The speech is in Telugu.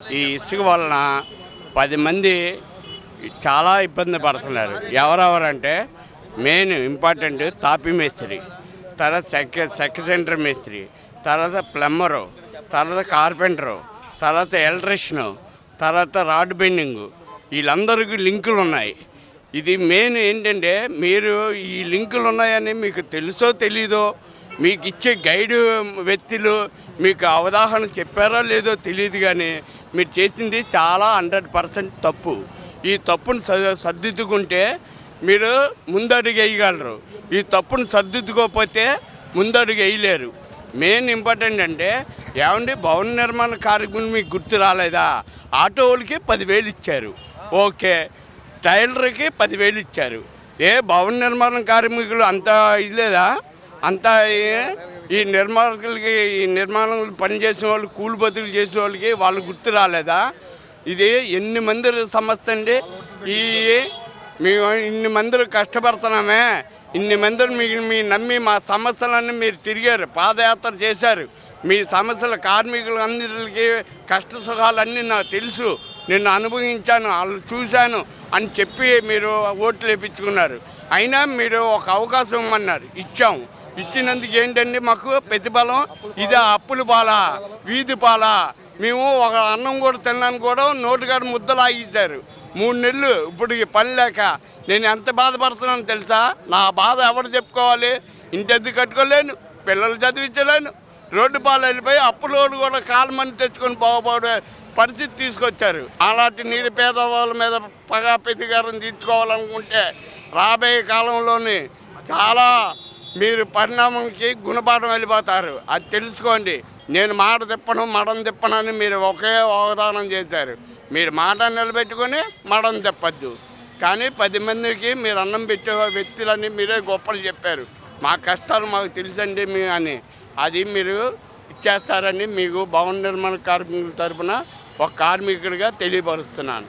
ఈ ఇసుక వలన పది మంది చాలా ఇబ్బంది పడుతున్నారు. ఎవరెవరంటే మెయిన్ ఇంపార్టెంట్ తాపి మేస్త్రి తర్వాత సెక్ సెక్ సెంటర్ మేస్త్రి తర్వాత ప్లంబరు తర్వాత కార్పెంటరు తర్వాత ఎలక్ట్రిషను తర్వాత రాడ్ బెండింగ్ వీళ్ళందరికీ లింకులు ఉన్నాయి. ఇది మెయిన్ ఏంటంటే మీరు ఈ లింకులు ఉన్నాయని మీకు తెలుసో తెలీదో మీకు ఇచ్చే గైడ్ వ్యక్తులు మీకు అవగాహన చెప్పారో లేదో తెలియదు కానీ మీరు చేసింది చాలా హండ్రెడ్ పర్సెంట్ తప్పు. ఈ తప్పును స- సర్దిద్దుకుంటే మీరు ముందడుగు వేయగలరు ఈ తప్పును సర్దిద్దుకోకపోతే ముందడుగు వేయలేరు మెయిన్ ఇంపార్టెంట్ అంటే ఏమండి భవన నిర్మాణ కార్యక్రమం మీకు గుర్తు రాలేదా? ఆటో వాళ్ళకి పదివేలు ఇచ్చారు. ఓకే. టైలర్కి పదివేలు ఇచ్చారు. ఏ భవన నిర్మాణ కార్మికులు అంత ఇలేదా అంతా ఈ నిర్మాణకులకి ఈ నిర్మాణం పనిచేసిన వాళ్ళు కూలి బదులు చేసిన వాళ్ళకి వాళ్ళు గుర్తు రాలేదా? ఇది ఎన్ని మంది సమస్య అండి? ఈ మేము ఇన్ని మంది కష్టపడుతున్నామే. ఇన్ని మంది మీ మీ నమ్మి మా సమస్యలన్నీ మీరు తిరిగారు పాదయాత్ర చేశారు. మీ సమస్యల కార్మికులు అందరికి కష్ట సుఖాలన్నీ నాకు తెలుసు. నేను అనుభవించాను వాళ్ళు చూశాను అని చెప్పి మీరు ఓట్లు వేయించుకున్నారు అయినా మీరు ఒక అవకాశం ఇమ్మన్నారు ఇచ్చాము. ఇచ్చినందుకు ఏంటండి మాకు ప్రతిఫలం? ఇది అప్పుల పాల? వీధి పాల? మేము ఒక అన్నం కూడా తిన్నాను కూడా నోటికాడ ముద్దలు ఆగించారు మూడు నెలలు ఇప్పుడు పని లేక నేను ఎంత బాధపడుతున్నాను తెలుసా? నా బాధ ఎవరు చెప్పుకోవాలి? ఇంటి అద్దె కట్టుకోలేను పిల్లలు చదివించలేను. రోడ్డు పాలు వెళ్ళిపోయి అప్పులోడు కూడా కాలమని తెచ్చుకొని బాగుపడే పరిస్థితి తీసుకొచ్చారు. అలాంటి నిరుపేద వాళ్ళ మీద పగా ప్రతీకారం తీర్చుకోవాలనుకుంటే రాబోయే కాలంలోని చాలా మీరు పరిణామంకి గుణపాఠం వెళ్ళిపోతారు. అది తెలుసుకోండి. నేను మాట తిప్పను మడం తిప్పనని మీరు ఒకే అవధానం చేశారు. మీరు మాట నిలబెట్టుకొని మడం తిప్పద్దు. కానీ పది మందికి మీరు అన్నం పెట్టే వ్యక్తులని మీరే గొప్పలు చెప్పారు. మా కష్టాలు మాకు తెలుసండి మీ అని. అది మీరు ఇచ్చేస్తారని మీకు భవన నిర్మాణ కార్మికుల తరపున ఒక కార్మికుడిగా తెలియపరుస్తున్నాను.